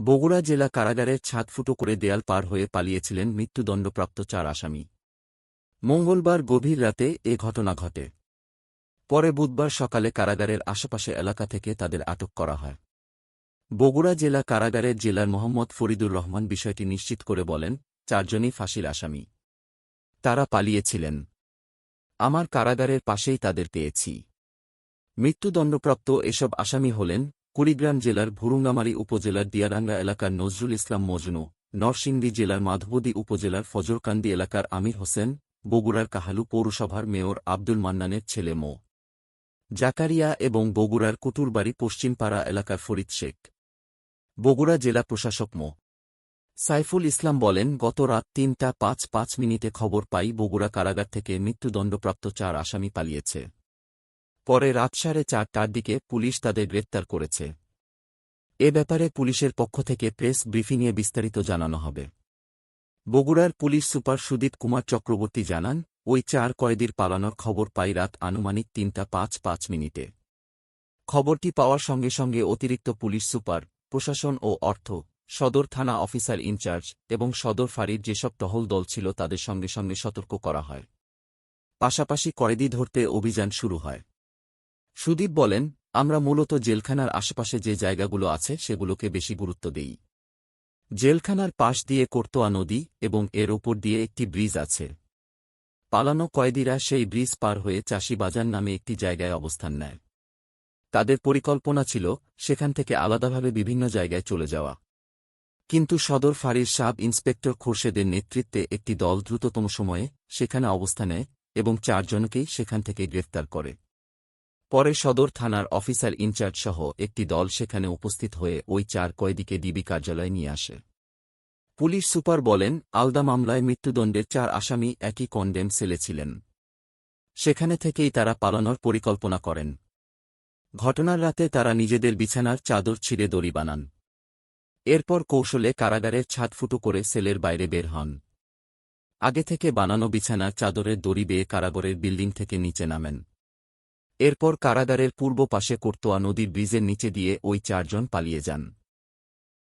বগুড়া জেলা কারাগারের ছাদ ফুটো করে দেয়াল পার হয়ে পালিয়েছিলেন মৃত্যুদণ্ডপ্রাপ্ত চার আসামি। মঙ্গলবার গভীর রাতে এ ঘটনা ঘটে। পরে বুধবার সকালে কারাগারের আশেপাশে এলাকা থেকে তাদের আটক করা হয়। বগুড়া জেলা কারাগারের জেলার মোহাম্মদ ফরিদুর রহমান বিষয়টি নিশ্চিত করে বলেন, চারজনই ফাঁসির আসামি। তারা পালিয়েছিলেন। আমার কারাগারের পাশেই তাদের পেয়েছি। মৃত্যুদণ্ডপ্রাপ্ত এসব আসামি হলেন কুড়িগ্রাম জেলার ভুরুঙ্গামারী উপজেলার দিয়ারাঙ্গা এলাকার নজরুল ইসলাম মজনু, নরসিংদী জেলার মাধবদী উপজেলার ফজরকান্দি এলাকার আমির হোসেন, বগুড়ার কাহালু পৌরসভার মেয়র আব্দুল মান্নানের ছেলে মো। জাকারিয়া এবং বগুড়ার কুটুরবাড়ি পশ্চিমপাড়া এলাকার ফরিদ শেখ। বগুড়া জেলা প্রশাসক মো। সাইফুল ইসলাম বলেন, গত রাত তিনটা পাঁচ পাঁচ মিনিটে খবর পাই বগুড়া কারাগার থেকে মৃত্যুদণ্ডপ্রাপ্ত চার আসামি পালিয়েছে। পরে রাত সাড়ে চারটার দিকে পুলিশ তাদের গ্রেপ্তার করেছে। এ ব্যাপারে পুলিশের পক্ষ থেকে প্রেস ব্রিফিংয়ে বিস্তারিত জানানো হবে। বগুড়ার পুলিশ সুপার সুদীপ কুমার চক্রবর্তী জানান, ওই চার কয়েদির পালানোর খবর পাই রাত আনুমানিক তিনটা পাঁচ পাঁচ মিনিটে। খবরটি পাওয়ার সঙ্গে সঙ্গে অতিরিক্ত পুলিশ সুপার, প্রশাসন ও অর্থ, সদর থানা অফিসার ইনচার্জ এবং সদর ফাঁড়ির যেসব টহল দল ছিল তাদের সঙ্গে সঙ্গে সতর্ক করা হয়। পাশাপাশি কয়েদি ধরতে অভিযান শুরু হয়। সুদীপ বলেন, আমরা মূলত জেলখানার আশেপাশে যে জায়গাগুলো আছে সেগুলোকে বেশি গুরুত্ব দেই। জেলখানার পাশ দিয়ে কোর্তোয়া নদী এবং এর ওপর দিয়ে একটি ব্রিজ আছে। পালানো কয়েদিরা সেই ব্রিজ পার হয়ে চাষি বাজার নামে একটি জায়গায় অবস্থান নেয়। তাদের পরিকল্পনা ছিল, সেখান থেকে আলাদাভাবে বিভিন্ন জায়গায় চলে যাওয়া। কিন্তু সদর ফাঁড়ির সাব ইন্সপেক্টর খোরশেদের নেতৃত্বে একটি দল দ্রুততম সময়ে সেখানে অবস্থান এবং চারজনকেই সেখান থেকে গ্রেফতার করে। পরে সদর থানার অফিসার ইনচার্জ সহ একটি দল সেখানে উপস্থিত হয়ে ওই চার কয়েদিকে ডিবি কার্যালয়ে নিয়ে আসে। পুলিশ সুপার বলেন, আলদা মামলায় মৃত্যুদণ্ডের চার আসামি একই কন্ডেম সেলে ছিলেন। সেখানে থেকেই তারা পালানোর পরিকল্পনা করেন। ঘটনার রাতে তারা নিজেদের বিছানার চাদর ছিঁড়ে দড়ি বানান। এরপর কৌশলে কারাগারের ছাদ ফুটো করে সেলের বাইরে বের হন। আগে থেকে বানানো বিছানার চাদরের দড়ি বেয়ে কারাগারের বিল্ডিং থেকে নিচে নামেন। এরপর কারাগারের পূর্ব পাশে কোর্তোয়া নদীর ব্রিজের নিচে দিয়ে ওই চারজন পালিয়ে যান।